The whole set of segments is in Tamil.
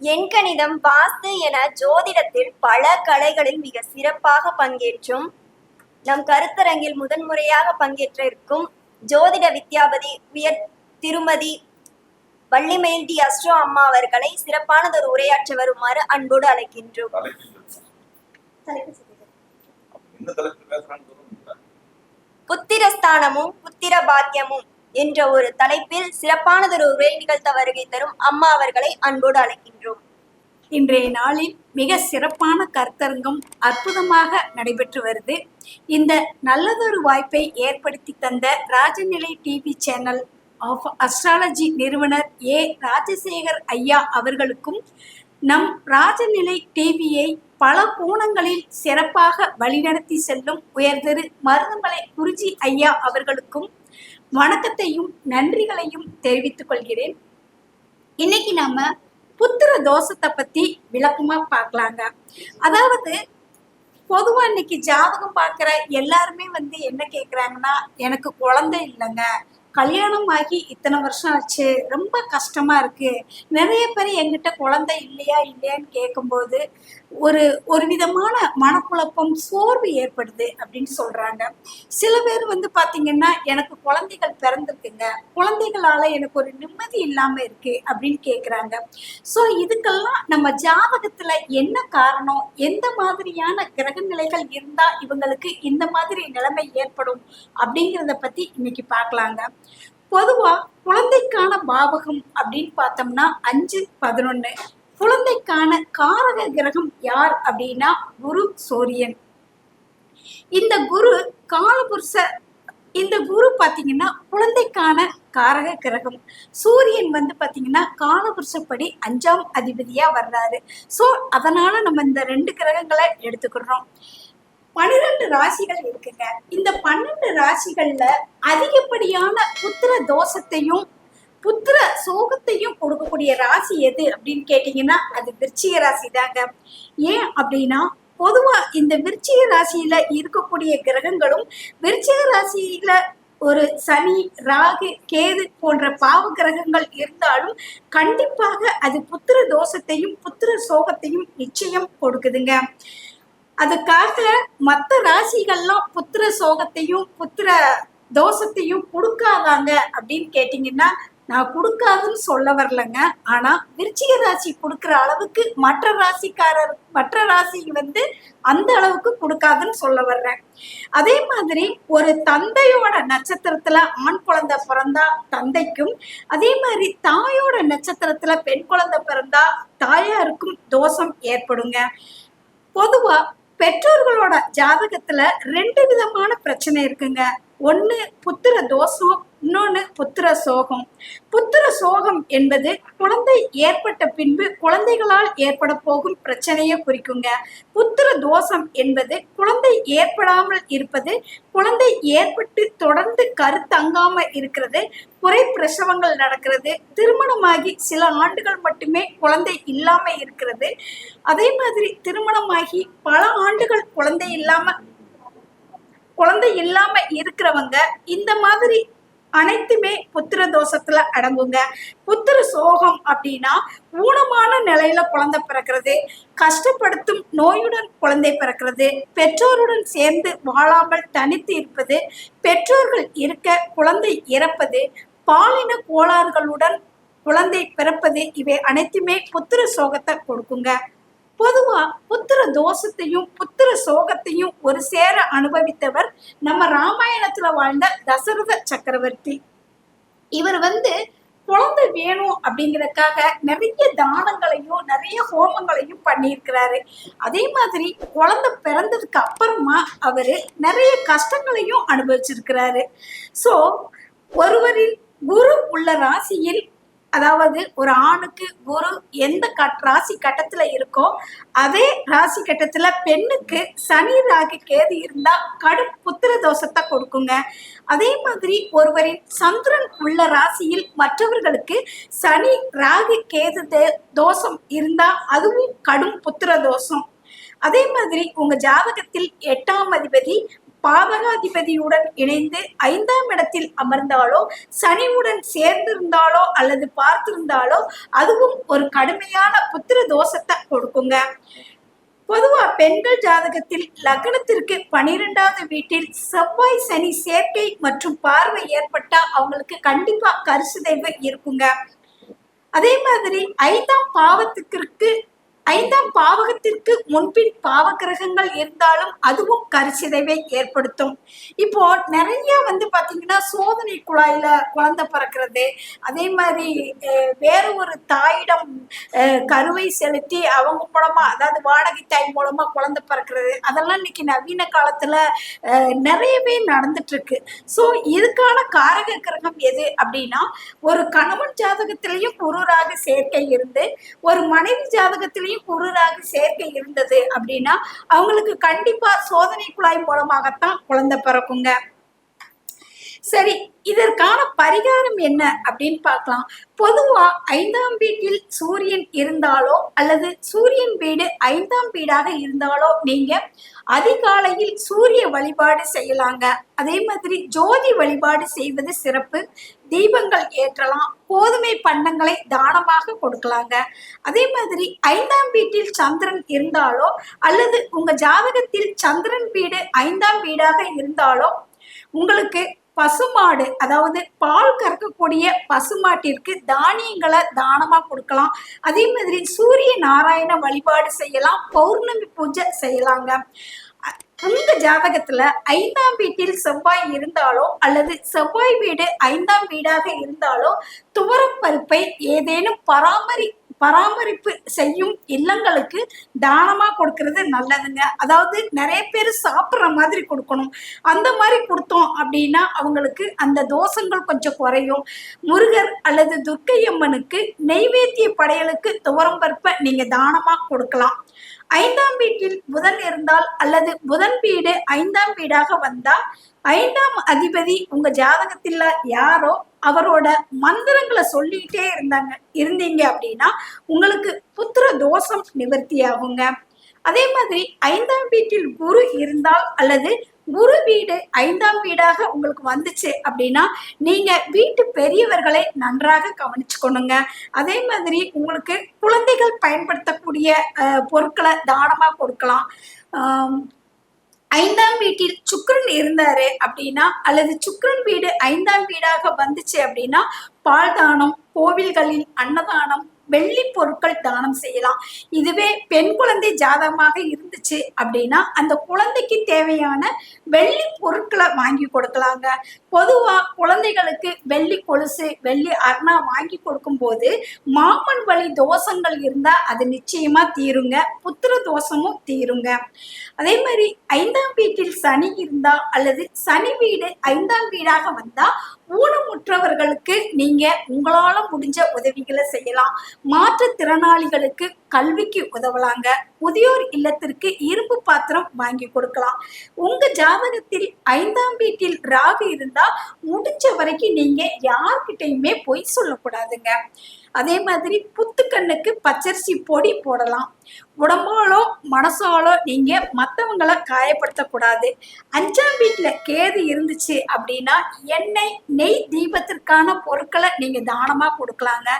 எண்கணிதம் வாஸ்து என ஜோதிடத்தில் பல கலைகளில் மிக சிறப்பாக பங்கேற்றும். நம் கருத்தரங்கில் முதன்முறையாக பங்கேற்ற இருக்கும் ஜோதிட வித்யாபதி உயர் திருமதி வள்ளிமயில் டி அஸ்ட்ரோ அம்மா அவர்களை சிறப்பானதொரு உரையாற்ற வருமாறு அன்போடு அழைக்கின்றோம். புத்திரஸ்தானமும் புத்திர பாக்கியமும் என்ற ஒரு தலைப்பில் சிறப்பானதொரு உரை நிகழ்த்த வருகை தரும் அம்மா அவர்களை அன்போடு அழைக்கின்றோம். இன்றைய நாளில் மிக சிறப்பான கருத்தரங்கம் அற்புதமாக நடைபெற்று வருது. இந்த நல்லதொரு வாய்ப்பை ஏற்படுத்தி தந்த Rajanilai TV channel of astrology நிறுவனர் ஏ. ராஜசேகர் ஐயா அவர்களுக்கும் நம் ராஜநிலை டிவியை பல கோணங்களில் சிறப்பாக வழிநடத்தி செல்லும் உயர்திரு மருதமலை குருஜி ஐயா அவர்களுக்கும் வணக்கத்தையும் நன்றிகளையும் தெரிவித்துக் கொள்கிறேன். இன்னைக்கு நாம புத்திர தோஷத்தை பத்தி விளக்கமா பார்க்கலாங்க. அதாவது பொதுவா இன்னைக்கு ஜாதகம் பார்க்குற எல்லாருமே வந்து என்ன கேக்குறாங்கன்னா எனக்கு குழந்தை இல்லைங்க. கல்யாணம் ஆகி இத்தனை வருஷம் ஆச்சு. ரொம்ப கஷ்டமா இருக்கு. நிறைய பேர் என்கிட்ட குழந்தை இல்லையா இல்லையான்னு கேட்கும்போது ஒரு ஒரு விதமான மனக்குழப்பம் சோர்வு ஏற்படுது அப்படின்னு சொல்றாங்க. சில பேர் வந்து பாத்தீங்கன்னா எனக்கு குழந்தைகள் பிறந்திருக்குங்க. குழந்தைகளால எனக்கு ஒரு நிம்மதி இல்லாம இருக்கு அப்படின்னு கேக்குறாங்க. ஸோ இதுக்கெல்லாம் நம்ம ஜாதகத்துல என்ன காரணம்? எந்த மாதிரியான கிரக நிலைகள் இருந்தா இவங்களுக்கு இந்த மாதிரி நிலைமை ஏற்படும் அப்படிங்கிறத பத்தி இன்னைக்கு பார்க்கலாங்க பொதுவா குழந்தைக்கான பாவகம் அப்படின்னு பார்த்தோம்னா அஞ்சு பதினொன்னு. குழந்தைக்கான காரக கிரகம் யார் அப்படின்னா குரு சூரியன். இந்த குரு காலபுருஷ இந்த குரு பாத்தீங்கன்னா குழந்தைக்கான காரக கிரகம். சூரியன் வந்து பாத்தீங்கன்னா காலபுருஷப்படி அஞ்சாம் அதிபதியா வர்றாரு. ஸோ அதனால நம்ம இந்த ரெண்டு கிரகங்களை எடுத்துக்கிறோம் பன்னிரெண்டு ராசிகள் இருக்குங்க. இந்த பன்னெண்டு ராசிகள்ல அதிகப்படியான புத்திர தோஷத்தையும் புத்திர சோகத்தையும் கொடுக்கக்கூடிய ராசி எது அப்படின்னு கேட்டீங்கன்னா அது விருச்சிக ராசி தாங்க ஏன் அப்படின்னா பொதுவா இந்த விருச்சிக ராசியில இருக்கக்கூடிய கிரகங்களும் விருச்சிக ராசியில ஒரு சனி ராகு கேது போன்ற பாவ கிரகங்கள் இருந்தாலும் கண்டிப்பாக அது புத்திர தோஷத்தையும் புத்திர சோகத்தையும் நிச்சயம் கொடுக்குதுங்க. அதுக்காக மற்ற ராசிகள்லாம் புத்திர சோகத்தையும் புத்திர தோஷத்தையும் கொடுக்காதாங்க அப்படின்னு கேட்டிங்கன்னா நான் கொடுக்காதுன்னு சொல்ல வரலங்க. ஆனால் விருச்சிக ராசி கொடுக்குற அளவுக்கு மற்ற ராசிக்காரர் மற்ற ராசி வந்து அந்த அளவுக்கு கொடுக்காதுன்னு சொல்ல வர்றேன். அதே மாதிரி ஒரு தந்தையோட நட்சத்திரத்துல ஆண் குழந்தை பிறந்தா தந்தைக்கும் அதே மாதிரி தாயோட நட்சத்திரத்துல பெண் குழந்தை பிறந்தா தாயாருக்கும் தோஷம் ஏற்படுங்க. பொதுவா பெற்றோர்களோட ஜாதகத்துல ரெண்டு விதமான பிரச்சனை இருக்குங்க. ஒன்று புத்திர தோஷம் இன்னொன்று புத்திர சோகம். புத்திர சோகம் என்பது குழந்தை ஏற்பட்ட பின்பு குழந்தைகளால் ஏற்பட போகும் பிரச்சனையை குறிக்குங்க. புத்திர தோஷம் என்பது குழந்தை ஏற்படாமல் இருப்பது குழந்தை ஏற்பட்டு தொடர்ந்து கருத்தங்காம இருக்கிறது குறை பிரசவங்கள் நடக்கிறது திருமணமாகி சில ஆண்டுகள் மட்டுமே குழந்தை இல்லாம இருக்கிறது. அதே மாதிரி திருமணமாகி பல ஆண்டுகள் குழந்தை இல்லாம குழந்தை இல்லாம இருக்கிறவங்க இந்த மாதிரி அனைத்துமே புத்திர தோஷத்துல அடங்குங்க. புத்திர சோகம் அப்படின்னா ஊனமான நிலையில குழந்தை பிறக்கிறது கஷ்டப்படுத்தும் நோயுடன் குழந்தை பிறக்கிறது பெற்றோருடன் சேர்ந்து வாழாமல் தனித்து இருப்பது பெற்றோர்கள் இருக்க குழந்தை இறப்பது பாலின கோளாறுகளுடன் குழந்தை பிறப்பது இவை அனைத்துமே புத்திர சோகத்தை கொடுக்குங்க. பொதுவா புத்திர தோஷத்தையும் புத்திர சோகத்தையும் ஒரு சேர அனுபவித்தவர் நம்ம ராமாயணத்துல வாழ்ந்த தசரத சக்கரவர்த்தி. இவர் வந்து குழந்தை வேணும் அப்படிங்கிறதுக்காக நிறைய தானங்களையும் நிறைய ஹோமங்களையும் பண்ணியிருக்கிறாரு. அதே மாதிரி குழந்தை பிறந்ததுக்கு அப்புறமா அவரு நிறைய கஷ்டங்களையும் அனுபவிச்சிருக்கிறாரு. ஸோ ஒருவரின் குரு உள்ள ராசியில் அதாவது ஒரு ஆணுக்கு குரு எந்த கட் ராசி கட்டத்துல இருக்கோ அதே ராசி கட்டத்துல பெண்ணுக்கு சனி ராகு கேது இருந்தா கடும் புத்திர தோஷத்தை கொடுக்குங்க. அதே மாதிரி ஒருவரின் சந்திரன் உள்ள ராசியில் மற்றவர்களுக்கு சனி ராகு கேது தோஷம் இருந்தா அதுவும் கடும் புத்திர தோஷம். அதே மாதிரி உங்க ஜாதகத்தில் எட்டாம் அதிபதி பாதகாதிபதியுடன் இணைந்து ஐந்தாம் இடத்தில் அமர்ந்தாலோ சனியுடன் சேர்ந்திருந்தாலோ அல்லது பார்த்திருந்தாலோ அதுவும் ஒரு கடுமையான புத்திர தோஷத்தை கொடுக்குங்க. பொதுவா பெண்கள் ஜாதகத்தில் லக்னத்திற்கு பனிரெண்டாவது வீட்டில் செவ்வாய் சனி சேர்க்கை மற்றும் பார்வை ஏற்பட்டா அவங்களுக்கு கண்டிப்பா கருசுதைவு இருக்குங்க. அதே மாதிரி ஐந்தாம் பாவத்துக்கு ஐந்தாம் பாவகத்திற்கு முன்பின் பாவகிரகங்கள் இருந்தாலும் அதுவும் கரிசிதைவை ஏற்படுத்தும். இப்போ நிறைய வந்து பாத்தீங்கன்னா சோதனை குழாயில குழந்தை பிறக்கிறது. அதே மாதிரி வேறு வேற ஒரு தாயிடம் கருவை செலுத்தி அவங்க மூலமா அதாவது வாடகை தாய் மூலமா குழந்தை பிறக்கிறது. அதெல்லாம் இன்னைக்கு நவீன காலத்துல நிறையவே நடந்துட்டு இருக்கு ஸோ இதுக்கான காரக கிரகம் எது அப்படின்னா ஒரு கணவன் ஜாதகத்திலையும் குருராக சேர்க்கை இருந்து ஒரு மனைவி ஜாதகத்திலையும் குருராக சேர்க்கை இருந்தது அப்படின்னா அவங்களுக்கு கண்டிப்பா சோதனை குழாய் மூலமாகத்தான் குழந்தை பிறக்குங்க. சரி இதற்கான பரிகாரம் என்ன அப்படின்னு பார்க்கலாம். பொதுவா ஐந்தாம் வீட்டில் சூரியன் இருந்தாலோ அல்லது சூரியன் வீடு ஐந்தாம் வீடாக இருந்தாலோ நீங்க அதிகாலையில் சூரிய வழிபாடு செய்யலாங்க. அதே மாதிரி ஜோதி வழிபாடு செய்வது சிறப்பு. தீபங்கள் ஏற்றலாம். கோதுமை பண்டங்களை தானமாக கொடுக்கலாங்க. அதே மாதிரி ஐந்தாம் வீட்டில் சந்திரன் இருந்தாலோ அல்லது உங்க ஜாதகத்தில் சந்திரன் வீடு ஐந்தாம் வீடாக இருந்தாலோ உங்களுக்கு பசுமாடு அதாவது பால் கறக்கக்கூடிய பசுமாட்டிற்கு தானியங்களை தானமா கொடுக்கலாம். அதே மாதிரி சூரிய நாராயண வழிபாடு செய்யலாம் பௌர்ணமி பூஜை செய்யலாங்க. உங்க ஜாதகத்துல ஐந்தாம் வீட்டில் செவ்வாய் இருந்தாலோ அல்லது செவ்வாய் வீடு ஐந்தாம் வீடாக இருந்தாலோ துவரப்பருப்பை ஏதேனும் பராமரி பராமரிப்பு செய்யும் இல்லங்களுக்கு தானமா கொடுக்கறது நல்லதுங்க. அதாவது நிறைய பேர் சாப்பிட்ற மாதிரி கொடுக்கணும். அந்த மாதிரி கொடுத்தோம் அப்படின்னா அவங்களுக்கு அந்த தோஷங்கள் கொஞ்சம் குறையும். முருகர் அல்லது துர்க்கை அம்மனுக்கு நெய்வேத்திய படையலுக்கு துவரம் பருப்பை நீங்க தானமா கொடுக்கலாம். ஐந்தாம் வீட்டில் புதன் இருந்தால் அல்லது புதன் வீடு ஐந்தாம் வீடாக வந்தால் ஐந்தாம் அதிபதி உங்க ஜாதகத்தில் யாரோ அவரோட மந்திரங்களை சொல்லிக்கிட்டே இருந்தாங்க. இருந்தீங்க அப்படின்னா உங்களுக்கு புத்திர தோஷம் நிவர்த்தி ஆகுங்க அதே மாதிரி ஐந்தாம் வீட்டில் குரு இருந்தால் அல்லது குரு வீடு ஐந்தாம் வீடாக உங்களுக்கு வந்துச்சு அப்படின்னா நீங்க வீட்டு பெரியவர்களை நன்றாக கவனிச்சுக்கணுங்க. அதே மாதிரி உங்களுக்கு குழந்தைகள் பயன்படுத்தக்கூடிய பொருட்களை தானமா கொடுக்கலாம். ஐந்தாம் வீட்டில் சுக்கிரன் இருந்தாரு அப்படின்னா அல்லது சுக்கிரன் வீடு ஐந்தாம் வீடாக வந்துச்சு அப்படின்னா பால் தானம் கோவில்களில் அன்னதானம் வெள்ளி பொருட்கள் தானம் செய்யலாம். இதுவே பெண் குழந்தை ஜாதகமாக இருந்துச்சு அப்படின்னா அந்த குழந்தைக்கு தேவையான வெள்ளி பொருட்களை வாங்கி கொடுக்கலாங்க. பொதுவா குழந்தைகளுக்கு வெள்ளி கொலுசு வெள்ளி அர்ணா வாங்கி கொடுக்கும் போது மாமன் வழி தோஷங்கள் இருந்தா அது நிச்சயமா தீருங்க. புத்திர தோஷமும் தீருங்க. அதே மாதிரி ஐந்தாம் வீட்டில் சனி இருந்தா அல்லது சனி வீடு ஐந்தாம் வீடாக வந்தா ஊனமுற்றவர்களுக்கு நீங்க உங்களால முடிஞ்ச உதவிகளை செய்யலாம். மாற்றுத்திறனாளிகளுக்கு கல்விக்கு உதவலாங்க. முதியோர் இல்லத்திற்கு இரும்பு பாத்திரம் வாங்கி கொடுக்கலாம். உங்க ஜாதகத்தில் ஐந்தாம் வீட்டில் ராகு இருந்தா முடிஞ்ச வரைக்கும் நீங்க யார்கிட்டயுமே பொய் சொல்லக்கூடாதுங்க. அதே மாதிரி புத்துக்கண்ணுக்கு பச்சரிசி பொடி போடலாம். உடம்பாலோ மனசாலோ நீங்க மற்றவங்களை காயப்படுத்தக்கூடாது. அஞ்சாம் வீட்டுல கேது இருந்துச்சு அப்படின்னா எண்ணெய் நெய் தீபத்திற்கான பொருட்களை நீங்க தானமா கொடுக்கலாங்க.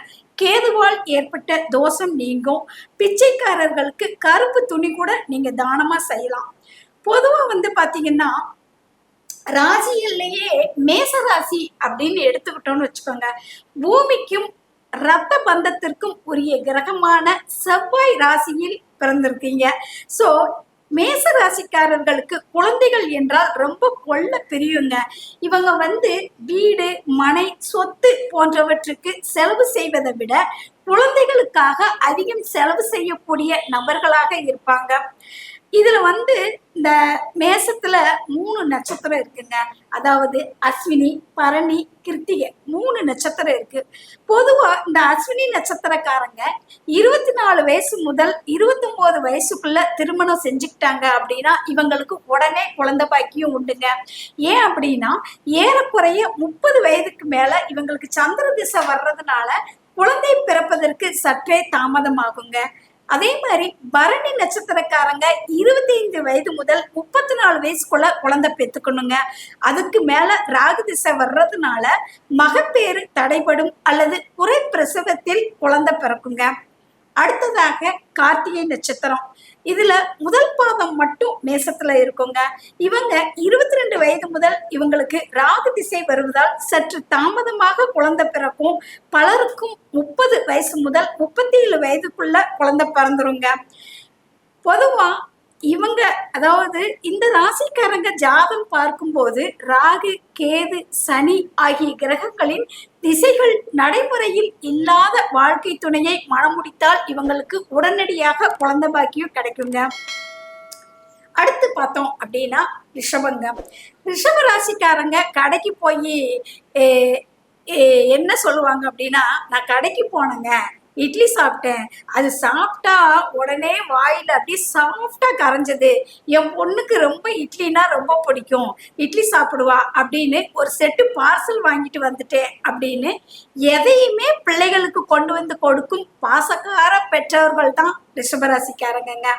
கேதுவால் ஏற்பட்ட தோஷம் நீங்கும். பிச்சைக்காரர்களுக்கு கருப்பு துணி கூட நீங்க தானமா செய்யலாம். பொதுவா வந்து பாத்தீங்கன்னா ராசியிலேயே மேசராசி அப்படின்னு எடுத்துக்கிட்டோம்னு வச்சுக்கோங்க. பூமிக்கும் ரத்த பந்தத்திற்கும் உரிய கிரகமான செவ்வாய் ராசியில் பிறந்திருக்கீங்க. ஸோ மேச ராசிக்காரர்களுக்கு குழந்தைகள் என்றால் ரொம்ப கொள்ள பிரியுங்க. இவங்க வந்து வீடு மனை சொத்து போன்றவற்றுக்கு செலவு செய்வதை விட குழந்தைகளுக்காக அதிகம் செலவு செய்யக்கூடிய நபர்களாக இருப்பாங்க. இதுல வந்து இந்த மேசத்துல மூணு நட்சத்திரம் இருக்குங்க. அதாவது அஸ்வினி பரணி கிருத்திகை மூணு நட்சத்திரம் இருக்கு. பொதுவா இந்த அஸ்வினி நட்சத்திரக்காரங்க இருபத்தி நாலு வயசு முதல் இருபத்தொன்பது வயசுக்குள்ள திருமணம் செஞ்சுக்கிட்டாங்க அப்படின்னா இவங்களுக்கு உடனே குழந்தை பாக்கியம் உண்டுங்க. ஏன் அப்படின்னா ஏறக்குறைய முப்பது வயதுக்கு மேல இவங்களுக்கு சந்திர திசை வர்றதுனால குழந்தை பிறப்பதற்கு சற்றே தாமதமாகுங்க. அதே மாதிரி பரணி நட்சத்திரக்காரங்க இருபத்தி ஐந்து வயது முதல் முப்பத்தி நாலு வயசுக்குள்ள குழந்தை பெற்றுக்கணுங்க அதுக்கு மேல ராகு திசை வர்றதுனால மகப்பேறு தடைபடும் அல்லது குறை பிரசவத்தில் குழந்தை பிறக்குங்க. அடுத்ததாக கார்த்திகை நட்சத்திரம். இதுல முதல் பாதம் மட்டும் மேசத்துல இருக்குங்க. இவங்க இருபத்தி ரெண்டு வயது முதல் இவங்களுக்கு ராகு திசை வருவதால் சற்று தாமதமாக குழந்தை பிறக்கும். பலருக்கும் முப்பது வயசு முதல் முப்பத்தி ஏழு வயதுக்குள்ள குழந்தை பிறந்துருங்க. பொதுவாக இவங்க அதாவது இந்த ராசிக்காரங்க ஜாதம் பார்க்கும்போது ராகு கேது சனி ஆகிய கிரகங்களின் திசைகள் நடைமுறையில் இல்லாத வாழ்க்கை துணையை மணமுடித்தால் இவங்களுக்கு உடனடியாக குழந்தை பாக்கியம் கிடைக்குங்க. அடுத்து பார்த்தோம் அப்படின்னா ரிஷபங்க. ரிஷப ராசிக்காரங்க கடைக்கு போய் என்ன சொல்லுவாங்க அப்படின்னா நான் கடைக்கு போனேங்க. இட்லி சாப்பிட்டேன். அது சாப்பிட்டா உடனே வாயில் அப்படியே சாஃப்டாக கரைஞ்சது. என் பொண்ணுக்கு ரொம்ப இட்லினா ரொம்ப பிடிக்கும். இட்லி சாப்பிடுவா அப்படின்னு ஒரு செட்டு பார்சல் வாங்கிட்டு வந்துட்டேன் அப்படின்னு எதையுமே பிள்ளைகளுக்கு கொண்டு வந்து கொடுக்கும் பாசக்கார பெற்றவர்கள் தான். ரிஷபராசிக்காரங்க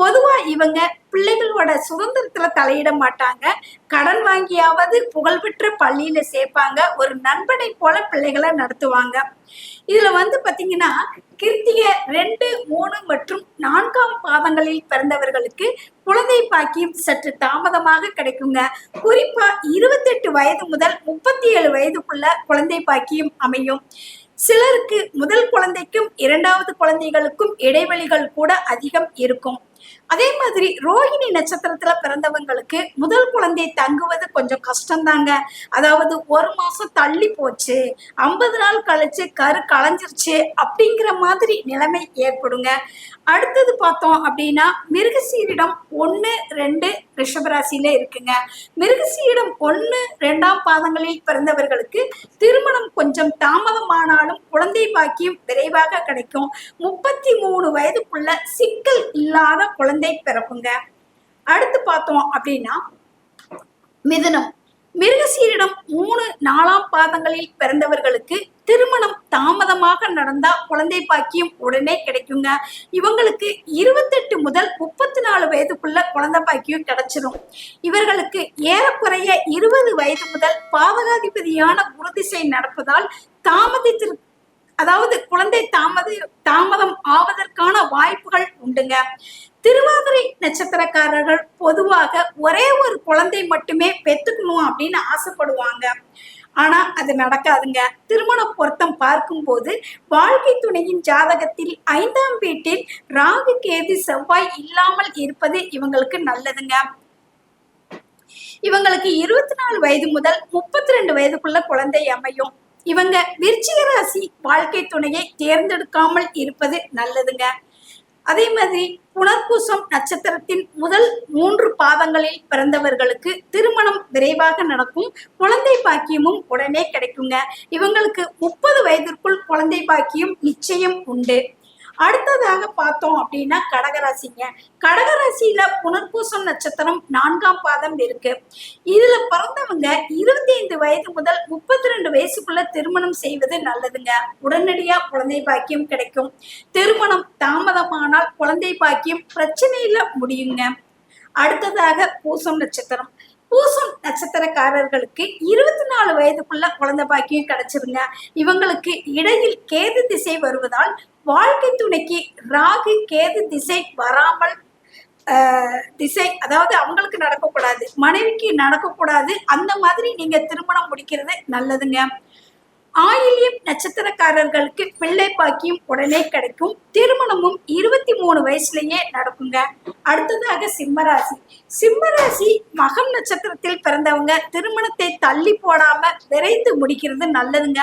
பொதுவா இவங்க பிள்ளைகளோட சுதந்திரத்துல தலையிட மாட்டாங்க. கடன் வாங்கியாவது புகழ்பெற்ற பள்ளியில சேர்ப்பாங்க. ஒரு நண்பனை போல பிள்ளைகளை நடத்துவாங்க. இதுல வந்து பாத்தீங்கன்னா கிருத்திகை ரெண்டு மூணு மற்றும் நான்காம் பாதங்களில் பிறந்தவர்களுக்கு குழந்தை பாக்கியம் சற்று தாமதமாக கிடைக்குங்க. குறிப்பா இருபத்தெட்டு வயது முதல் முப்பத்தி ஏழு வயதுக்குள்ள குழந்தை பாக்கியம் அமையும். சிலருக்கு முதல் குழந்தைக்கும் இரண்டாவது குழந்தைகளுக்கும் இடைவெளிகள் கூட அதிகம் இருக்கும். அதே மாதிரி ரோஹிணி நட்சத்திரத்துல பிறந்தவங்களுக்கு முதல் குழந்தை தங்குவது கொஞ்சம் கஷ்டம்தாங்க. அதாவது ஒரு மாசம் தள்ளி போச்சு ஐம்பது நாள் கழிச்சு கரு களைஞ்சிருச்சு அப்படிங்கிற மாதிரி நிலைமை ஏற்படுங்க. அடுத்தது பார்த்தோம் அப்படின்னா மிருகசீரிடம் ஒன்று ரெண்டு ரிஷபராசியில இருக்குங்க. மிருகசியிடம் ஒன்று ரெண்டாம் பாதங்களில் பிறந்தவர்களுக்கு திருமணம் கொஞ்சம் தாமதமானாலும் குழந்தை பாக்கியம் விரைவாக கிடைக்கும். முப்பத்தி மூணு வயதுக்குள்ள சிக்கல் இல்லாத குழந்தை பிறப்புங்க. அடுத்து பார்த்தோம் அப்படின்னா மிதுனம். மிருகசீரிடம் மூணு நாலாம் பாதங்களில் பிறந்தவர்களுக்கு திருமணம் தாமதமாக நடந்தா குழந்தை பாக்கியம் உடனே கிடைக்குங்க. இவங்களுக்கு இருபத்தெட்டு முதல் முப்பத்தி நாலு வயதுக்குள்ள குழந்தை பாக்கியம் கிடைச்சிரும். இவர்களுக்கு ஏறக்குறைய இருபது வயது முதல் பாவகாதிபதியான குருதிசை நடப்பதால் தாமதத்திற்கு அதாவது குழந்தை தாமத தாமதம் ஆவதற்கான வாய்ப்புகள் உண்டுங்க. திருவாதிரை நட்சத்திரக்காரர்கள் பொதுவாக ஒரே ஒரு குழந்தை மட்டுமே பெத்துக்கணும் அப்படின்னு ஆசைப்படுவாங்க. ஆனா அது நடக்காதுங்க. திருமண பொருத்தம் பார்க்கும்போது வாழ்க்கை துணையின் ஜாதகத்தில் ஐந்தாம் வீட்டில் ராகு கேது செவ்வாய் இல்லாமல் இருப்பது இவங்களுக்கு நல்லதுங்க. இவங்களுக்கு இருபத்தி நாலு வயது முதல் முப்பத்தி ரெண்டு வயதுக்குள்ள குழந்தை அமையும். இவங்க விருச்சிக ராசி வாழ்க்கை துணையை தேர்ந்தெடுக்காமல் இருப்பது நல்லதுங்க. அதே மாதிரி புனர்பூசம் நட்சத்திரத்தின் முதல் மூன்று பாதங்களில் பிறந்தவர்களுக்கு திருமணம் விரைவாக நடக்கும். குழந்தை பாக்கியமும் உடனே கிடைக்குங்க. இவங்களுக்கு முப்பது வயதிற்குள் குழந்தை பாக்கியம் நிச்சயம் உண்டு. அடுத்ததாக பார்த்தோம் அப்படின்னா கடகராசிங்க. கடகராசியில புனர்பூசம் நட்சத்திரம் நான்காம் பாதம் இருக்கு. இதுல பிறந்தவங்க இருபத்தி ஐந்து வயது முதல் முப்பத்தி ரெண்டு வயசுக்குள்ள திருமணம் செய்வது நல்லதுங்க. உடனடியா குழந்தை பாக்கியம் கிடைக்கும். திருமணம் தாமதமானால் குழந்தை பாக்கியம் பிரச்சனையில முடியுங்க. அடுத்ததாக பூசம் நட்சத்திரம். பூசம் நட்சத்திரக்காரர்களுக்கு இருபத்தி நாலு வயதுக்குள்ள குழந்தை பாக்கியம் கிடைச்சிருங்க. இவங்களுக்கு இடையில் கேது திசை வருவதால் வாழ்க்கை துணைக்கு ராகு கேது திசை வராமல் திசை அதாவது அவங்களுக்கு நடக்கக்கூடாது. மனைவிக்கு நடக்கக்கூடாது. அந்த மாதிரி நீங்க திருமணம் முடிக்கிறது நல்லதுங்க. ஆயில்யம் நட்சத்திரக்காரர்களுக்கு பிள்ளை பாக்கியம் உடனே கிடைக்கும். திருமணமும் இருபத்தி மூணு வயசுலயே நடக்குங்க. அடுத்ததாக சிம்மராசி. சிம்மராசி மகம் நட்சத்திரத்தில் பிறந்தவங்க திருமணத்தை தள்ளி போடாம விரைந்து முடிக்கிறது நல்லதுங்க.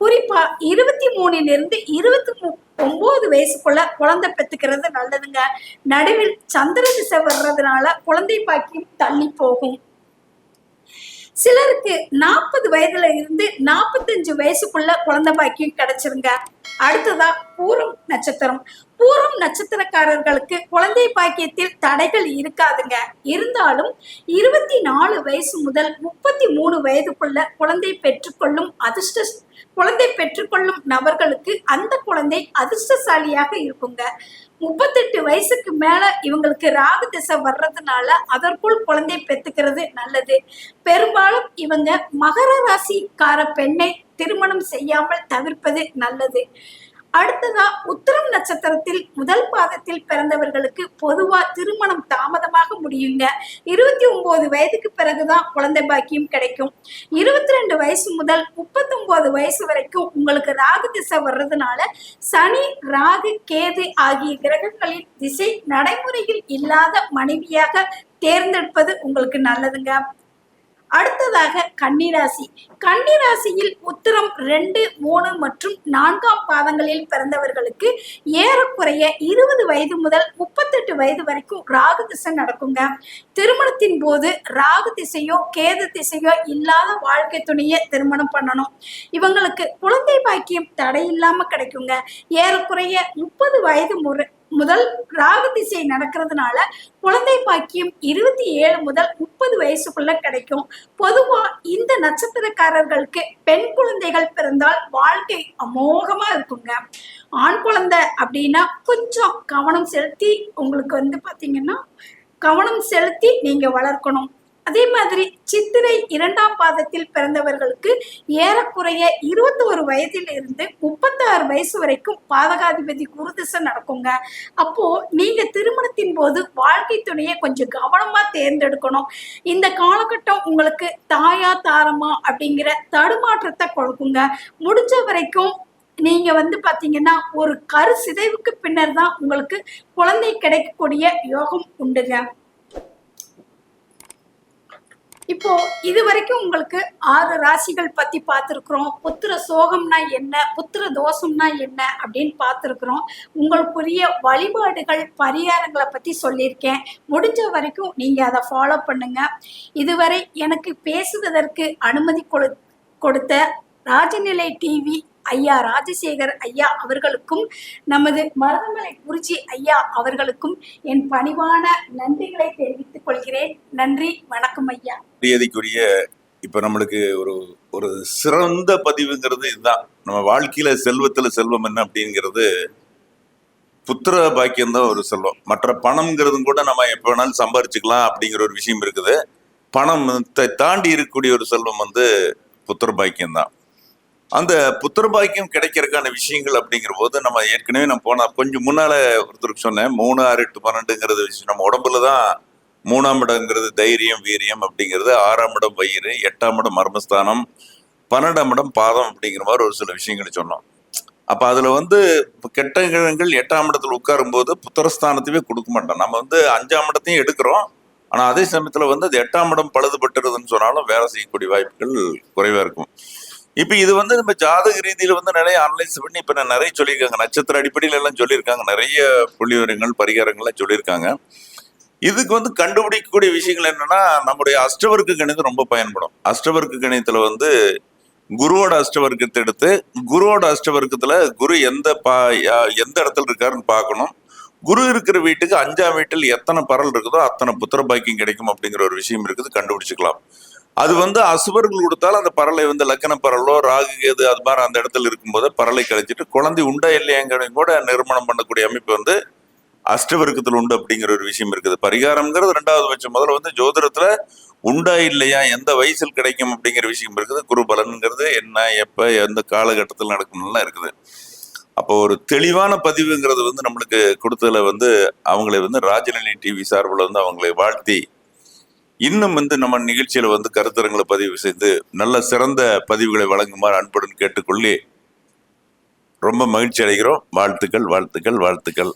குறிப்பா இருபத்தி மூணுல இருந்து இருபத்தி ஒன்பது வயசுக்குள்ள குழந்தை பெத்துக்கிறது நல்லதுங்க. நடுவில் சந்திர திசை வர்றதுனால குழந்தை பாக்கியம் தள்ளி போகும். சிலருக்கு நாற்பது வயதுல இருந்து நாற்பத்தஞ்சு வயசுக்குள்ள குழந்தை பாக்கியம் கிடைச்சிருங்க. அடுத்ததா பூரம் நட்சத்திரம். பூரம் நட்சத்திரக்காரர்களுக்கு குழந்தை பாக்கியத்தில் தடைகள் இருக்காதுங்க. இருந்தாலும் இருபத்தி நாலு வயசு முதல் முப்பத்தி மூணு வயதுக்குள்ள குழந்தை பெற்றுக்கொள்ளும் அதிர்ஷ்ட குழந்தை பெற்றுக்கொள்ளும் நபர்களுக்கு அந்த குழந்தை அதிர்ஷ்டசாலியாக இருக்குங்க. முப்பத்தெட்டு வயசுக்கு மேல இவங்களுக்கு ராகு திசை வர்றதுனால அதற்குள் குழந்தை பெத்துக்கிறது நல்லது. பெரும்பாலும் இவங்க மகர ராசிக்கார பெண்ணை திருமணம் செய்யாமல் தவிர்ப்பது நல்லது. அடுத்ததா உத்திரம் நட்சத்திரத்தில் முதல் பாதத்தில் பிறந்தவர்களுக்கு பொதுவா திருமணம் தாமதமாக முடியுங்க. இருபத்தி ஒன்பது வயதுக்கு பிறகுதான் குழந்தை பாக்கியம் கிடைக்கும். இருபத்தி ரெண்டு வயசு முதல் முப்பத்தொன்பது வயசு வரைக்கும் உங்களுக்கு ராகு திசை வர்றதுனால சனி ராகு கேது ஆகிய கிரகங்களின் திசை நடைமுறையில் இல்லாத மனைவியாக தேர்ந்தெடுப்பது உங்களுக்கு நல்லதுங்க. அடுத்ததாக கன்னிராசி. கன்னிராசியில் உத்திரம் ரெண்டு மூணு மற்றும் நான்காம் பாதங்களில் பிறந்தவர்களுக்கு ஏறக்குறைய இருபது வயது முதல் முப்பத்தெட்டு வயது வரைக்கும் ராகு திசை நடக்குங்க. திருமணத்தின் போது ராகு திசையோ கேது திசையோ இல்லாத வாழ்க்கை துணையை திருமணம் பண்ணணும். இவங்களுக்கு குழந்தை பாக்கியம் தடையில்லாம கிடைக்குங்க. ஏறக்குறைய முப்பது வயது முறை முதல் ராகு திசை நடக்கிறதுனால குழந்தை பாக்கியம் இருபத்தி ஏழு முதல் முப்பது வயசுக்குள்ள கிடைக்கும். பொதுவா இந்த நட்சத்திரக்காரர்களுக்கு பெண் குழந்தைகள் பிறந்தால் வாழ்க்கை அமோகமா இருக்குங்க. ஆண் குழந்தை அப்படின்னா கொஞ்சம் கவனம் செலுத்தி உங்களுக்கு வந்து பாத்தீங்கன்னா கவனம் செலுத்தி நீங்க வளர்க்கணும். அதே மாதிரி சித்திரை இரண்டாம் பாதத்தில் பிறந்தவர்களுக்கு ஏறக்குறைய இருபத்தி ஒரு வயதில் இருந்து முப்பத்தாறு வயசு வரைக்கும் பாதகாதிபதி குருதிசை நடக்குங்க. அப்போ நீங்க திருமணத்தின் போது வாழ்க்கை துணையை கொஞ்சம் கவனமா தேர்ந்தெடுக்கணும். இந்த காலகட்டம் உங்களுக்கு தாயா தாரமா அப்படிங்கிற தடுமாற்றத்தை கொடுக்குங்க. முடிஞ்ச வரைக்கும் நீங்க வந்து பாத்தீங்கன்னா ஒரு கரு சிதைவுக்கு பின்னர் தான் உங்களுக்கு குழந்தை கிடைக்கக்கூடிய யோகம் உண்டுங்க. இப்போ இது வரைக்கும் உங்களுக்கு ஆறு ராசிகள் பத்தி பார்த்துருக்குறோம். புத்திர சோகம்னா என்ன? புத்திர தோஷம்னா என்ன? அப்படின்னு பார்த்துருக்குறோம். உங்களுக்குரிய வழிபாடுகள் பரிகாரங்களை பத்தி சொல்லியிருக்கேன். முடிஞ்ச வரைக்கும் நீங்க அதை ஃபாலோ பண்ணுங்க. இதுவரை எனக்கு பேசுவதற்கு அனுமதி கொடு கொடுத்த ராஜநிலை டிவி ஐயா ராஜசேகர் ஐயா அவர்களுக்கும் நமது மருதமலை குருஜி ஐயா அவர்களுக்கும் என் பணிவான நன்றிகளை தெரிவித்துக் கொள்கிறேன். நன்றி வணக்கம் ஐயா. மரியாதைக்குரிய இப்ப நம்மளுக்கு ஒரு ஒரு சிறந்த பதிவுங்கிறது இதுதான். நம்ம வாழ்க்கையில செல்வத்துல செல்வம் என்ன அப்படிங்கிறது புத்திர பாக்கியம்தான் ஒரு செல்வம். மற்ற பணம்ங்கிறதும் கூட நம்ம எப்ப வேணாலும் சம்பாரிச்சுக்கலாம் அப்படிங்கிற ஒரு விஷயம் இருக்குது. பணத்தை தாண்டி இருக்கக்கூடிய ஒரு செல்வம் வந்து புத்திர பாக்கியம் தான் அந்த புத்திர பாக்கியம் கிடைக்கிறதுக்கான விஷயங்கள் அப்படிங்கிற போது நம்ம ஏற்கனவே நம்ம போன கொஞ்சம் முன்னால ஒருத்தருக்கு சொன்னேன் மூணு ஆறு எட்டு பன்னெண்டுங்கிறது விஷயம் நம்ம உடம்புல தான் மூணாம் இடங்கிறது தைரியம் வீரியம் அப்படிங்கிறது ஆறாம் இடம் வயிறு எட்டாம் இடம் மர்மஸ்தானம் பன்னெண்டாம் இடம் பாதம் அப்படிங்கிற மாதிரி ஒரு சில விஷயங்கள் சொன்னோம். அப்ப அதுல வந்து கெட்ட கிழங்கள் எட்டாம் இடத்துல உட்காரும் போது புத்திரஸ்தானத்தையே கொடுக்க மாட்டோம். நம்ம வந்து அஞ்சாம் இடத்தையும் எடுக்கிறோம். ஆனா அதே சமயத்துல வந்து அது எட்டாம் இடம் பழுதுபட்டுறதுன்னு சொன்னாலும் வேலை செய்யக்கூடிய வாய்ப்புகள் குறைவா இருக்கும். இப்போ இது வந்து நம்ம ஜாதக ரீதியில் வந்து நிறைய அனலைஸ் பண்ணி இப்போ நான் நிறைய சொல்லியிருக்காங்க. நட்சத்திர அடிப்படையில் எல்லாம் சொல்லியிருக்காங்க. நிறைய புள்ளி விவரங்கள் பரிகாரங்கள்லாம் சொல்லியிருக்காங்க. இதுக்கு வந்து கண்டுபிடிக்கக்கூடிய விஷயங்கள் என்னன்னா நம்முடைய அஷ்டவர்க்கு கணிதம் ரொம்ப பயன்படும். அஷ்டவர்க்கு கணிதத்தில் வந்து குருவோட அஷ்டவர்க்கத்தை எடுத்து குருவோட அஷ்டவர்க்கத்தில் குரு எந்த பா யா- எந்த இடத்துல இருக்காருன்னு பார்க்கணும். குரு இருக்கிற வீட்டுக்கு அஞ்சாம் வீட்டில் எத்தனை பரல் இருக்குதோ அத்தனை புத்திர பாக்கியம் கிடைக்கும் அப்படிங்கிற ஒரு விஷயம் இருக்குது. கண்டுபிடிச்சிக்கலாம். அது வந்து அசுவர்கள் கொடுத்தாலும் அந்த பறலை வந்து லக்கண பறலோ ராகு கேது அது மாதிரி அந்த இடத்துல இருக்கும்போது பறலை கழிச்சிட்டு குழந்தை உண்டா இல்லையாங்கிறதையும் கூட நிர்மாணம் பண்ணக்கூடிய அமைப்பு வந்து அஷ்டவர்க்கத்தில் உண்டு அப்படிங்கிற ஒரு விஷயம் இருக்குது. பரிகாரம்ங்கிறது ரெண்டாவது பட்சம். முதல்ல வந்து ஜோதிடத்துல உண்டா இல்லையா எந்த வயசில் கிடைக்கும் அப்படிங்கிற விஷயம் இருக்குது. குரு பலன்கிறது என்ன எப்ப எந்த காலகட்டத்தில் நடக்கணும்லாம் இருக்குது. அப்போ ஒரு தெளிவான பதிவுங்கிறது வந்து நம்மளுக்கு கொடுத்ததுல வந்து அவங்களை வந்து ராஜநிலை டிவி சார்பில் வந்து அவங்களை வாழ்த்தி இன்னும் வந்து நம்ம நிகழ்ச்சியில வந்து கருத்தரங்களை பதிவு செய்து நல்ல சிறந்த பதிவுகளை வழங்குமாறு அன்புடன் கேட்டுக்கொள்ளி ரொம்ப மகிழ்ச்சி அடைகிறோம். வாழ்த்துக்கள் வாழ்த்துக்கள் வாழ்த்துக்கள்.